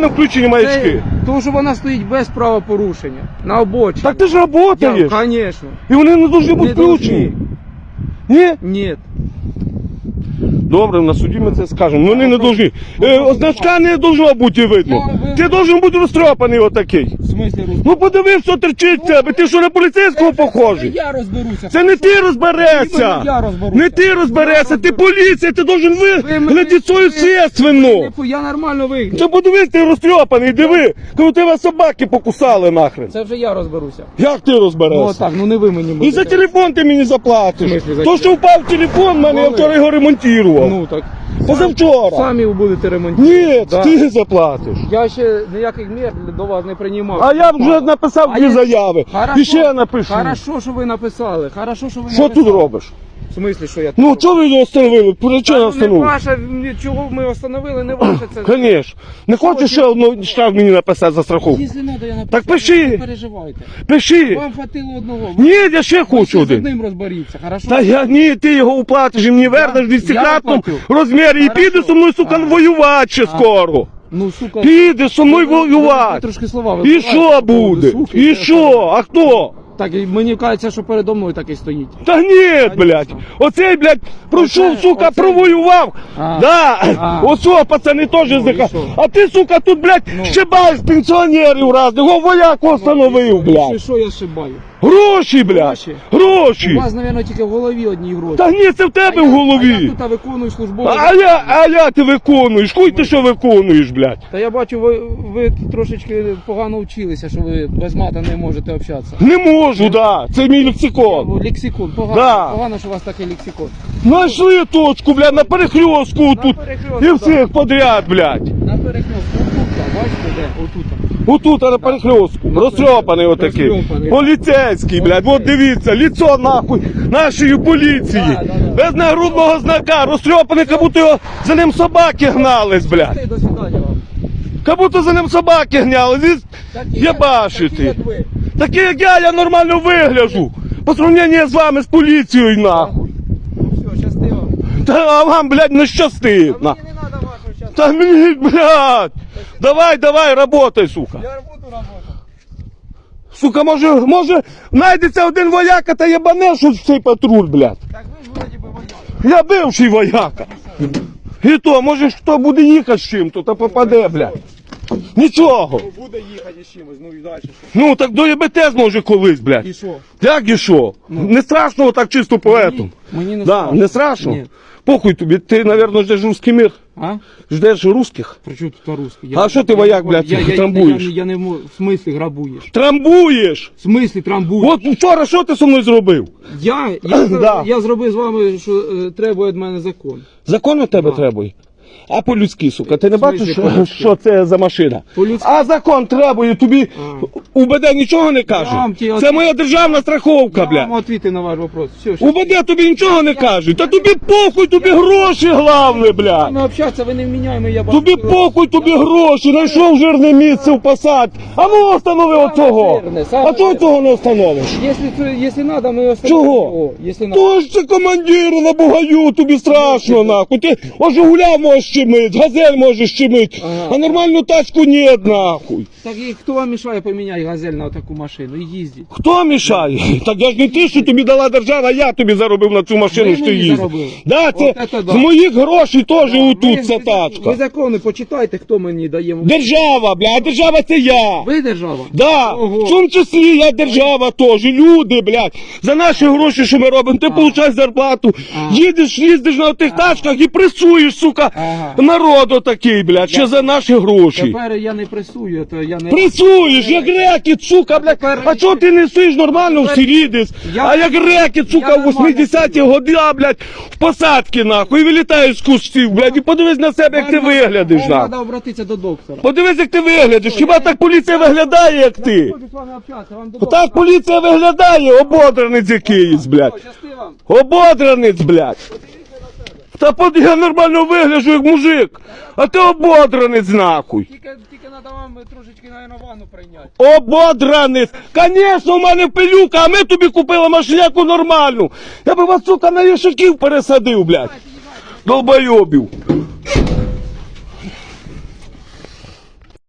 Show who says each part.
Speaker 1: не включені маячки?
Speaker 2: Тому що вона стоїть без правопорушення. На обочині.
Speaker 1: Так ти ж
Speaker 2: Я,
Speaker 1: працюєш.
Speaker 2: Конечно.
Speaker 1: І вони не повинні бути
Speaker 2: Не должны.
Speaker 1: включені. Ні?
Speaker 2: Ні.
Speaker 1: Добре, на суді ми це скажемо. Ну вони не повинні. Е, значка не должно бути видно.
Speaker 2: Ну,
Speaker 1: Ти должен бути розтрапаний отакий.
Speaker 2: В смислі.
Speaker 1: Ну подивись, що терчить в тебе. Ти що на поліцейського похожий?
Speaker 2: Я розберуся.
Speaker 1: Це не ти розберешся.
Speaker 2: Я розберуся.
Speaker 1: Не ти розберешся, ти поліція, ти
Speaker 2: мене-
Speaker 1: виглядати свою
Speaker 2: ви- Я нормально вигляд.
Speaker 1: Це подивись, ти розтрьопаний, диви, коли тебе собаки покусали нахрен.
Speaker 2: Це вже я розберуся.
Speaker 1: Як ти
Speaker 2: Ну
Speaker 1: розберешся?
Speaker 2: так, ну не ви мені
Speaker 1: І за телефон ти мені заплатиш. То, що впав телефон, мене я вчора його ремонтував.
Speaker 2: Ну так.
Speaker 1: Позавчора.
Speaker 2: Самі будете ремонтувати.
Speaker 1: Ні,
Speaker 2: Да.
Speaker 1: ти заплатиш.
Speaker 2: Я ще ніяких мір до вас не приймав.
Speaker 1: А я вже написав
Speaker 2: А
Speaker 1: дві
Speaker 2: я-
Speaker 1: заяви.
Speaker 2: Хорошо,
Speaker 1: І ще напишу.
Speaker 2: Хорошо, що ви написали. Хорошо, що ви
Speaker 1: Що
Speaker 2: написали.
Speaker 1: тут робиш?
Speaker 2: В смислі, що я
Speaker 1: Ну, чого ви його остановили? Причина
Speaker 2: Та, ну, не
Speaker 1: остановили?
Speaker 2: ваша, ні, чого ми остановили, не ваше це.
Speaker 1: Конечно. Не хочеш ще одну штраф мені написати за страховку?
Speaker 2: Якщо треба, я напишу.
Speaker 1: Так пиши.
Speaker 2: Не переживайте.
Speaker 1: Пиши.
Speaker 2: Вам хватило одного.
Speaker 1: Ні, я ще
Speaker 2: Ви
Speaker 1: хочу
Speaker 2: з
Speaker 1: один.
Speaker 2: одним розберіться, хорошо?
Speaker 1: Та я ні, ти його уплатиш і мені вернеш в
Speaker 2: я
Speaker 1: десятикратному розмірі і
Speaker 2: Хорошо.
Speaker 1: підеш со мною, сука, воювати ще скоро.
Speaker 2: Ну, сука.
Speaker 1: Підеш со мною
Speaker 2: ви- ви- ви
Speaker 1: воювати.
Speaker 2: Трошки слова
Speaker 1: І що буде? І що? А хто?
Speaker 2: Так, і мені кажеться, що передо мною такий стоїть.
Speaker 1: Та ні, блядь. Оцей, блядь, пройшов,
Speaker 2: Оце-
Speaker 1: сука,
Speaker 2: оце-
Speaker 1: провоював.
Speaker 2: А.
Speaker 1: Да.
Speaker 2: А.
Speaker 1: Оцього пацани теж
Speaker 2: Ну,
Speaker 1: здиха.
Speaker 2: що?
Speaker 1: А ти, сука, тут, блядь,
Speaker 2: Ну.
Speaker 1: щебаєш пенсіонерів разних. О, вояку встановив,
Speaker 2: І що,
Speaker 1: блядь.
Speaker 2: що я шибаю?
Speaker 1: Гроші, блядь.
Speaker 2: Гроші?
Speaker 1: Гроші.
Speaker 2: У вас, мабуть, тільки в голові одні гроші.
Speaker 1: Та ні, це в тебе в
Speaker 2: А я
Speaker 1: голові.
Speaker 2: тут виконую службову.
Speaker 1: А я, а я ти виконуєш. Хуй ти що виконуєш, блядь.
Speaker 2: Та я бачу, ви, ви трошечки погано вчилися, що ви без мата не можете общатися.
Speaker 1: Не можу, да. Це мій лексикон.
Speaker 2: Лексикон, погано,
Speaker 1: Да.
Speaker 2: погано, що у вас такий лексикон.
Speaker 1: Знайшли точку, блядь, на перехрестку тут.
Speaker 2: перехрестку,
Speaker 1: І всіх подряд, блядь.
Speaker 2: На перекрестку, отут, бачите, де? Отут.
Speaker 1: Отут, на перехрестку. Розтрьопаний отакий.
Speaker 2: Розтрьопаний.
Speaker 1: Поліцейський, блядь. От дивіться, ліцо нахуй нашої поліції.
Speaker 2: Да, да, да.
Speaker 1: Без нагрудного знака. Розтрьопаний, як будто його за ним собаки гнались, блядь.
Speaker 2: До свидання вам.
Speaker 1: Як будто за ним собаки гнались. І
Speaker 2: Такі,
Speaker 1: Я
Speaker 2: як-
Speaker 1: бачу
Speaker 2: такі,
Speaker 1: ти.
Speaker 2: як ви.
Speaker 1: Такі як я, я нормально вигляжу. По сравненню з вами, з поліцією, нахуй.
Speaker 2: Ну все, щастиво.
Speaker 1: Та а вам, блядь, не щастить. На.
Speaker 2: мені не треба вашого щастя.
Speaker 1: Та мені, блядь. Давай, давай, работай, сука.
Speaker 2: Я буду работати.
Speaker 1: Сука, може, може, знайдеться один вояка та єбане в цей патруль, блядь.
Speaker 2: Так ви ж вроді би вояк.
Speaker 1: Я бивший вояка. І то, може, хто буде їхати з чим-то, та попаде, блядь. Нічого.
Speaker 2: Буде їхати з чимось, ну і далі що?
Speaker 1: Ну, так до ЄБТ зможе колись, блядь.
Speaker 2: І що?
Speaker 1: Як і що? Не страшно так чисто поетом.
Speaker 2: Мені не
Speaker 1: Да, не страшно?
Speaker 2: Ні.
Speaker 1: Похуй тобі, ти, напевно, ждеш русський мир.
Speaker 2: А?
Speaker 1: Ждеш русських?
Speaker 2: При чому тут по-русски?
Speaker 1: А що ти, вояк, блядь,
Speaker 2: я, я,
Speaker 1: трамбуєш?
Speaker 2: Я, я, я не можу. В смислі грабуєш?
Speaker 1: Трамбуєш!
Speaker 2: В смислі трамбуєш?
Speaker 1: От вчора що ти зі мною зробив?
Speaker 2: Я, я,
Speaker 1: Да.
Speaker 2: я зробив з вами, що е, треба від мене закон.
Speaker 1: Закон від тебе
Speaker 2: Да.
Speaker 1: требує. А по-людськи, сука, ти не
Speaker 2: В смислі
Speaker 1: бачиш, що,
Speaker 2: по-людськи?
Speaker 1: що це за машина?
Speaker 2: По-людськи?
Speaker 1: А закон требує, тобі УБД нічого не каже.
Speaker 2: вам ті-
Speaker 1: Це моя державна страховка,
Speaker 2: Я вам
Speaker 1: бля.
Speaker 2: на ваш вопрос. Все,
Speaker 1: УБД тобі нічого не каже. Та тобі похуй, тобі гроші головне, бля.
Speaker 2: ми общатися, ви не вміняємо, я бачу.
Speaker 1: Тобі похуй, тобі гроші, знайшов жирне місце в посадці. А ну останови оцього.
Speaker 2: жирне, саме
Speaker 1: А чого
Speaker 2: жирне.
Speaker 1: цього не остановиш?
Speaker 2: Якщо, це- надо, ми остановимо
Speaker 1: Чого?
Speaker 2: його. Якщо надо.
Speaker 1: То це командир на бугаю, тобі страшно нахуй. Ти о Жигуля щемить, газель можеш щемить,
Speaker 2: Ага.
Speaker 1: а нормальну тачку ні, нахуй.
Speaker 2: Так і хто вам мішає поміняти газель на таку машину і їздіть?
Speaker 1: Хто мішає? Так я ж не ти, що тобі дала держава, а я тобі заробив на цю машину,
Speaker 2: Ви
Speaker 1: що
Speaker 2: мені
Speaker 1: їздиш.
Speaker 2: заробили.
Speaker 1: Да, це
Speaker 2: От це да.
Speaker 1: з моїх грошей теж отут ця тачка.
Speaker 2: Ви закони почитайте, хто мені дає.
Speaker 1: Держава, бля, а держава це я.
Speaker 2: Ви держава?
Speaker 1: Да,
Speaker 2: Ого.
Speaker 1: в тому числі я держава теж, люди, блядь. За наші гроші, що ми робимо, ти получаєш зарплату,
Speaker 2: А.
Speaker 1: їдеш, їздиш на тих тачках і пресуєш, сука,
Speaker 2: Ага.
Speaker 1: народ такий, блядь, ще за наші гроші.
Speaker 2: Тепер я не пресую, то я не...
Speaker 1: Пресуєш, як рекет, сука, блядь.
Speaker 2: Тепер-
Speaker 1: А чого ти не стоїш нормально в десь?
Speaker 2: Я-
Speaker 1: А як рекет, сука, в
Speaker 2: нормально
Speaker 1: 80-ті годи, а, блядь, в посадки, нахуй, і вилітаєш з кустів, блядь, і подивись на себе, як ти виглядиш, нахуй.
Speaker 2: треба обратитися до доктора.
Speaker 1: Подивись, як ти виглядиш. Хіба так поліція виглядає, як ти?
Speaker 2: Хочу з вами общатися, вам до
Speaker 1: Так поліція виглядає, ободранець якийсь, блядь.
Speaker 2: Щасти вам.
Speaker 1: Ободранець, блядь. Та под я нормально вигляджу, як мужик. А ти ободранець, нахуй.
Speaker 2: Тільки, тільки треба вам трошечки, на ванну прийняти.
Speaker 1: Ободранець! Звісно, у мене пилюка, а ми тобі купили машиняку нормальну. Я би вас, сука, на яшаків пересадив, блядь. Долбойобів.